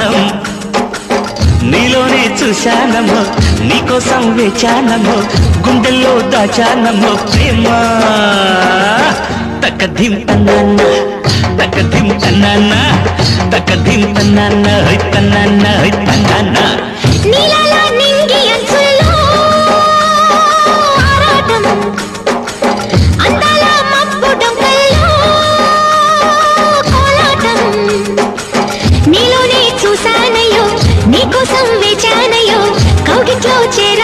కోసం నీలోనే చూశానము నీ కోసం వేచానము గుండెల్లో దాచానమ్మో ప్రేమ. తక్కధిం తన్నాన్న తక్కధిం తన్నాన్న తక్కధిం తన్నాన్న తన్నాన్న చేశానయో నీకోసం వేచానయో కౌగిట్లో చేరు